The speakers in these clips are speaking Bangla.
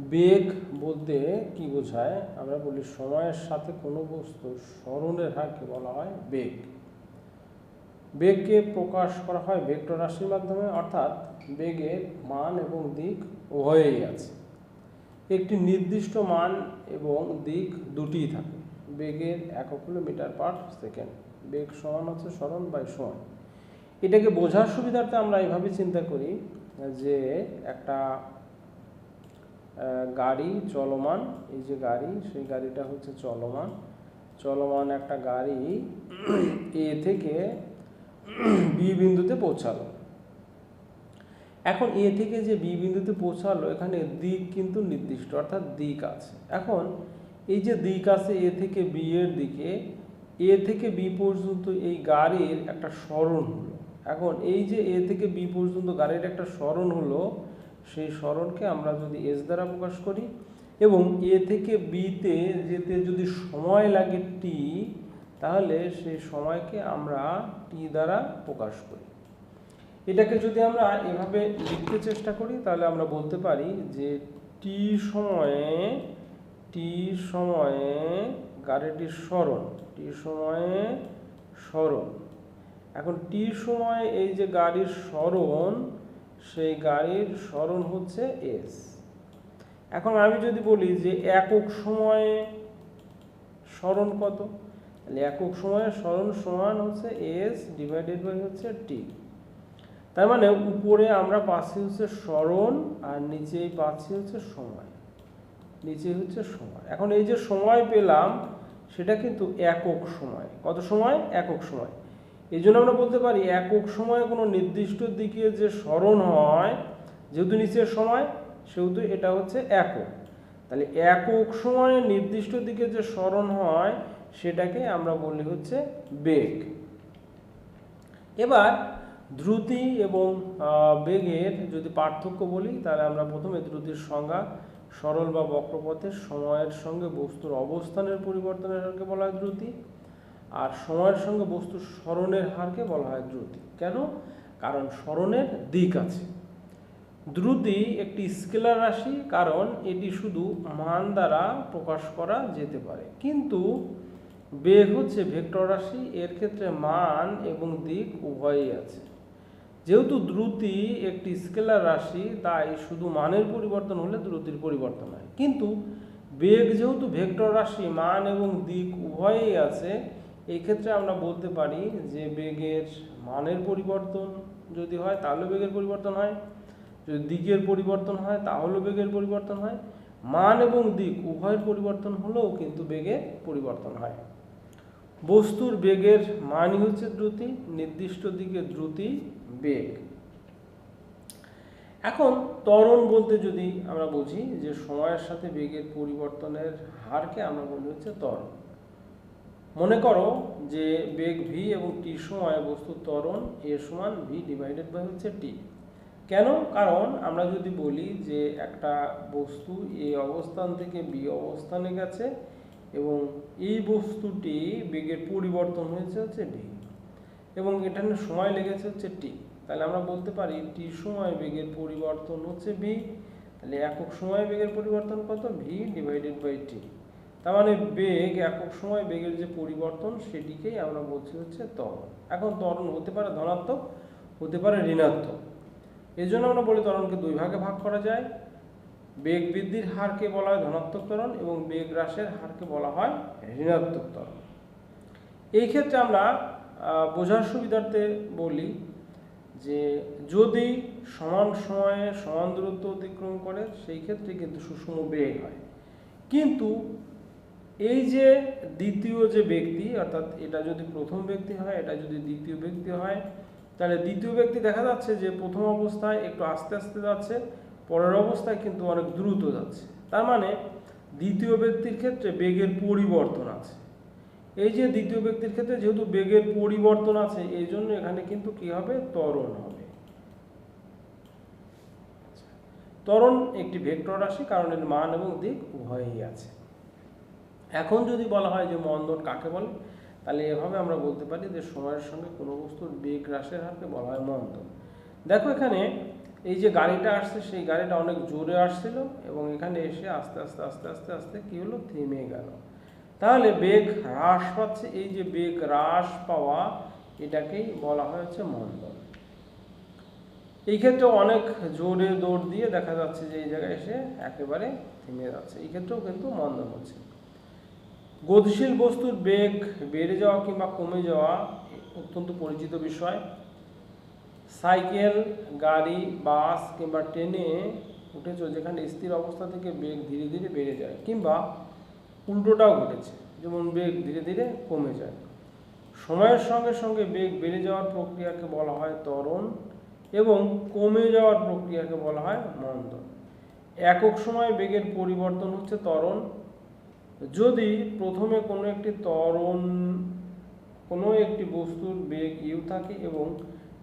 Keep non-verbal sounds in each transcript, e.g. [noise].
বেগ বলতে কি বোঝায়? আমরা বলি সময়ের সাথে কোনো বস্তু স্মরণের হারকে বলা হয় বেগ। বেগকে প্রকাশ করা হয় ভেক্টর রাশির মাধ্যমে, অর্থাৎ বেগের মান এবং দিক উভয়েই আছে। একটি নির্দিষ্ট মান এবং দিক দুটিই থাকে। বেগের একক হলো মিটার পার সেকেন্ড। বেগ সমান হচ্ছে স্মরণ বাই সময়। এটাকে বোঝার সুবিধার্থে আমরা এইভাবে চিন্তা করি যে একটা গাড়ি চলমান, এই যে গাড়ি, সেই গাড়িটা হচ্ছে চলমান। চলমান একটা গাড়ি [clears throat] এ থেকে [clears throat] বি বিন্দুতে পৌঁছালো। এখন এ থেকে যে বি বিন্দুতে পৌঁছালো, এখানে দিক কিন্তু নির্দিষ্ট, অর্থাৎ দিক আছে। এখন এই যে দিক আছে এ থেকে বি এর দিকে, এ থেকে বি পর্যন্ত এই গাড়ির একটা স্মরণ হলো। এখন এই যে এ থেকে বি পর্যন্ত গাড়ির একটা স্মরণ হলো সেই স্মরণকে আমরা যদি এস দ্বারা প্রকাশ করি এবং এ থেকে বিতে যেতে যদি সময় লাগে টি, তাহলে সেই সময়কে আমরা টি দ্বারা প্রকাশ করি। এটাকে যদি আমরা এভাবে লিখতে চেষ্টা করি, তাহলে আমরা বলতে পারি যে টি সময়ে টি সময়ে গাড়িটির স্মরণ, টি সময়ে স্মরণ। এখন টি সময়ে এই যে গাড়ির স্মরণ সেই গাড়ির স্মরণ হচ্ছে এস এখন আমি যদি বলি যে একক সময়ে স্মরণ কত? তাহলে একক সময়ে স্মরণ সমান হচ্ছে এস ডিভাইডেড বাই হচ্ছে টি তার মানে উপরে আমরা পাচ্ছি হচ্ছে স্মরণ আর নিচেই পাচ্ছি হচ্ছে সময়। নিচে হচ্ছে সময়। এখন এই যে সময় পেলাম, সেটা কিন্তু একক সময়। কত সময়? একক সময়। এই জন্য আমরা বলতে পারি একক সময়ে কোনো নির্দিষ্ট দিকে যে স্মরণ হয়, যেহেতু নিচের সময়, সেহেতু এটা হচ্ছে একক। তাহলে একক সময়ে নির্দিষ্ট দিকে যে স্মরণ হয়, সেটাকে আমরা বলি হচ্ছে বেগ। এবার দ্রুতি এবং বেগের যদি পার্থক্য বলি, তাহলে আমরা প্রথমে দ্রুতির সংজ্ঞা, সরল বা বক্রপথের সময়ের সঙ্গে বস্তুর অবস্থানের পরিবর্তনের হারকে বলা হয় দ্রুতি। আর সময়ের সঙ্গে বস্তু স্মরণের হারকে বলা হয় দ্রুতি। কেন? কারণ স্মরণের দিক আছে। দ্রুতি একটি স্কেলার রাশি, কারণ এটি শুধু মান দ্বারা প্রকাশ করা যেতে পারে। কিন্তু বেগ হচ্ছে ভেক্টর রাশি, এর ক্ষেত্রে মান এবং দিক উভয়ই আছে। যেহেতু দ্রুতি একটি স্কেলার রাশি, তাই শুধু মানের পরিবর্তন হলে দ্রুতির পরিবর্তন হয়। কিন্তু বেগ যেহেতু ভেক্টর রাশি, মান এবং দিক উভয়ই আছে এই ক্ষেত্রে আমরা বলতে পারি যে বেগের মানের পরিবর্তন যদি হয় তাহলে বেগের পরিবর্তন হয়। যদি দিকের পরিবর্তন হয়, তাহলেও বেগের পরিবর্তন হয়। মান এবং দিক উভয়ের পরিবর্তন হলেও কিন্তু বেগে পরিবর্তন হয়। বস্তুর বেগের মানই হচ্ছে দ্রুতি, নির্দিষ্ট দিকে দ্রুতি বেগ। এখন ত্বরণ বলতে যদি আমরা বুঝি যে সময়ের সাথে বেগের পরিবর্তনের হারকে আমরা বলি হচ্ছে ত্বরণ। মনে করো যে বেগ ভি এবং টি সময় বস্তুর ত্বরণ এ সমান ভি ডিভাইডেড বাই হচ্ছে টি কেন? কারণ আমরা যদি বলি যে একটা বস্তু এ অবস্থান থেকে বি অবস্থানে গেছে এবং এই বস্তুটি বেগের পরিবর্তন হয়েছে হচ্ছে ভি এবং এখানে সময় লেগেছে হচ্ছে টি তাহলে আমরা বলতে পারি টি সময় বেগের পরিবর্তন হচ্ছে ভি তাহলে একক সময় বেগের পরিবর্তন কত? ভি ডিভাইডেড বাই টি তার মানে বেগ, একক সময় বেগের যে পরিবর্তন সেটিকেই আমরা বলছি হচ্ছে ত্বরণ। এখন ত্বরণ হতে পারে ধনাত্মক, হতে পারে ঋণাত্মক। এই জন্য আমরা বলি ত্বরণকে দুই ভাগে ভাগ করা যায়। বেগ বৃদ্ধির হারকে বলা হয় ধনাত্মক ত্বরণ এবং বেগ হ্রাসের হারকে বলা হয় ঋণাত্মক ত্বরণ। এই ক্ষেত্রে আমরা বোঝার সুবিধার্থে বলি যে যদি সমান সময়ে সমান দূরত্ব অতিক্রম করে, সেই ক্ষেত্রে কিন্তু সুষম বেগ হয়। কিন্তু এই যে দ্বিতীয় যে ব্যক্তি, অর্থাৎ এটা যদি প্রথম ব্যক্তি হয়, এটা যদি দ্বিতীয় ব্যক্তি হয়, তাহলে দ্বিতীয় ব্যক্তি দেখা যাচ্ছে যে প্রথম অবস্থায় একটু আস্তে আস্তে যাচ্ছে, পরের অবস্থায় কিন্তু অনেক দ্রুত যাচ্ছে। তার মানে দ্বিতীয় ব্যক্তির ক্ষেত্রে বেগের পরিবর্তন আছে। এই যে দ্বিতীয় ব্যক্তির ক্ষেত্রে যেহেতু বেগের পরিবর্তন আছে, এই জন্য এখানে কিন্তু কি হবে? ত্বরণ হবে। ত্বরণ একটি ভেক্টর রাশি, কারণ এর মান এবং দিক উভয়ই আছে। এখন যদি বলা হয় যে মন্দন কাকে বলে, তাহলে এভাবে আমরা বলতে পারি যে সময়ের সঙ্গে কোনো বস্তুর বেগ হ্রাসের হারকে বলা হয় মন্দন। দেখো এখানে এই যে গাড়িটা আসছে, সেই গাড়িটা অনেক জোরে আসছিল এবং এখানে এসে আস্তে আস্তে আস্তে আস্তে আস্তে কি হলো? থেমে গেল। তাহলে বেগ হ্রাস পাচ্ছে, এই যে বেগ হ্রাস পাওয়া, এটাকেই বলা হয়েছে মন্দন। এই ক্ষেত্রে অনেক জোরে দৌড় দিয়ে দেখা যাচ্ছে যে এই জায়গায় এসে একেবারে থেমে যাচ্ছে। এই ক্ষেত্রেও কিন্তু মন্দন হচ্ছে। গতিশীল বস্তুর বেগ বেড়ে যাওয়া কিংবা কমে যাওয়া অত্যন্ত পরিচিত বিষয়। সাইকেল, গাড়ি, বাস কিংবা ট্রেনে উঠেছ যেখানে স্থির অবস্থা থেকে বেগ ধীরে ধীরে বেড়ে যায় কিংবা উল্টোটাও ঘটেছে, যেমন বেগ ধীরে ধীরে কমে যায়। সময়ের সঙ্গে সঙ্গে বেগ বেড়ে যাওয়ার প্রক্রিয়াকে বলা হয় ত্বরণ এবং কমে যাওয়ার প্রক্রিয়াকে বলা হয় মন্দন। একক সময়ে বেগের পরিবর্তন হচ্ছে ত্বরণ। যদি প্রথমে কোনো একটি ত্বরণ, কোনো একটি বস্তুর বেগ ইউ থাকে এবং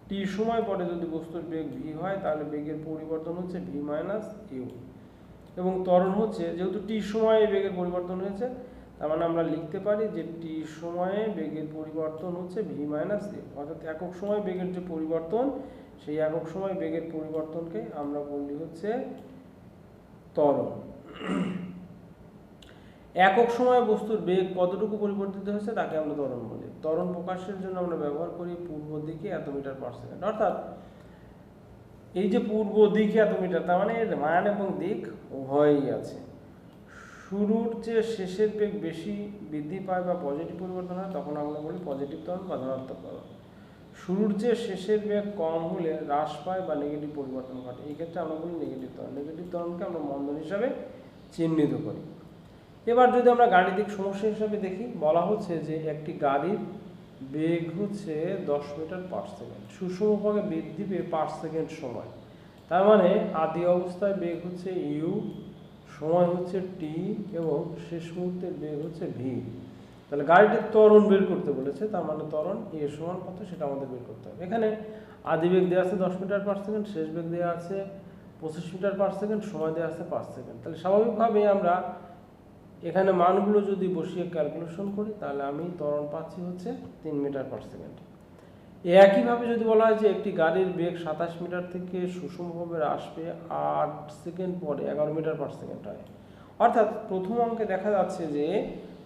টি সময় পরে যদি বস্তুর বেগ ভি হয়, তাহলে বেগের পরিবর্তন হচ্ছে ভি মাইনাস ইউ। এবং ত্বরণ হচ্ছে, যেহেতু টি সময়ে বেগের পরিবর্তন হয়েছে, তার মানে আমরা লিখতে পারি যে টি সময়ে বেগের পরিবর্তন হচ্ছে ভি মাইনাস ইউ। অর্থাৎ একক সময় বেগের যে পরিবর্তন, সেই একক সময় বেগের পরিবর্তনকে আমরা বলি হচ্ছে ত্বরণ। একক সময় বস্তুর বেগ কতটুকু পরিবর্তিত হয়েছে তাকে আমরা ত্বরণ বলি। ত্বরণ প্রকাশের জন্য আমরা ব্যবহার করি পূর্ব দিকে এত মিটার পার সেকেন্ড অর্থাৎ এই যে পূর্ব দিকে এত মিটার, তার মানে এর মান এবং দিক উভয়ই আছে। শুরুর চেয়ে শেষের বেগ বেশি বৃদ্ধি পায় বা পজিটিভ পরিবর্তন হয়, তখন আমরা বলি পজিটিভ ত্বরণ বা ধনাত্মক ত্বরণ। শুরুর চেয়ে শেষের বেগ কম হলে হ্রাস পায় বা নেগেটিভ পরিবর্তন ঘটে। এই ক্ষেত্রে আমরা বলি নেগেটিভ ত্বরণ। নেগেটিভ ত্বরণকে আমরা মন্দন হিসাবে চিহ্নিত করি। এবার যদি আমরা গাণিতিক সমস্যা হিসাবে দেখি, বলা হচ্ছে যে একটি গাড়ির বেগ হচ্ছে দশ মিটার পার সেকেন্ড। সুষমভাবে বৃদ্ধি পেয়ে পাঁচ সেকেন্ড সময়। তার মানে আদি অবস্থায় বেগ হচ্ছে ইউ, সময় হচ্ছে টি এবং শেষ মুহূর্তের বেগ হচ্ছে ভি। তাহলে গাড়িটির ত্বরণ বের করতে বলেছে, তার মানে ত্বরণ এ সমান কত সেটা আমাদের বের করতে হবে। এখানে আদি বেগ দেওয়া আছে দশ মিটার পার সেকেন্ড, শেষ বেগ দেওয়া আছে পঁচিশ মিটার পার সেকেন্ড, সময় দেওয়া আছে পাঁচ সেকেন্ড। তাহলে স্বাভাবিকভাবেই আমরা এখানে মানগুলো যদি বসিয়ে ক্যালকুলেশন করি, তাহলে আমি ত্বরণ পাচ্ছি হচ্ছে তিন মিটার পার সেকেন্ড একইভাবে যদি বলা হয় যে একটি গাড়ির বেগ সাতাশ মিটার থেকে সুষমভাবে পেয়ে আট সেকেন্ড পরে এগারো মিটার পার সেকেন্ড হয়। অর্থাৎ প্রথম অঙ্কে দেখা যাচ্ছে যে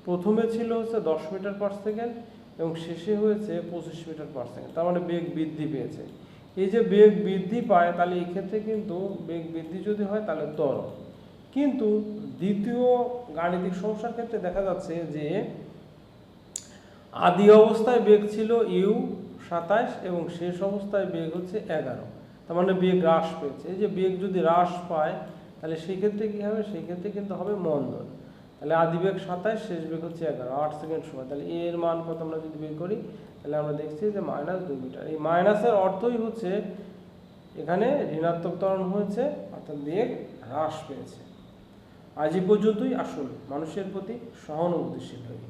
প্রথমে ছিল হচ্ছে দশ মিটার পার সেকেন্ড এবং শেষে হয়েছে পঁচিশ মিটার পার সেকেন্ড তার মানে বেগ বৃদ্ধি পেয়েছে। এই যে বেগ বৃদ্ধি পায়, তাহলে এই ক্ষেত্রে কিন্তু বেগ বৃদ্ধি যদি হয়, তাহলে ত্বরণ। কিন্তু দ্বিতীয় গাণিতিক সমস্যার ক্ষেত্রে দেখা যাচ্ছে যে আদি অবস্থায় বেগ ছিল ইউ সাতাশ এবং শেষ অবস্থায় বেগ হচ্ছে এগারো। তার মানে বেগ হ্রাস পেয়েছে। এই যে বেগ যদি হ্রাস পায়, তাহলে সেই ক্ষেত্রে কী হবে? সেই ক্ষেত্রে কিন্তু হবে মন্দন। তাহলে আদি বেগ সাতাশ শেষ বেগ হচ্ছে এগারো। আট সেকেন্ড সময়। তাহলে এর মান কত আমরা যদি বের করি? তাহলে আমরা দেখছি যে মাইনাস দুই মিটার। এই মাইনাসের অর্থই হচ্ছে এখানে ঋণাত্মক ত্বরণ হয়েছে, অর্থাৎ বেগ হ্রাস পেয়েছে। আজ এই পর্যন্তই আসল মানুষের প্রতি সহানুভূতিশীল হই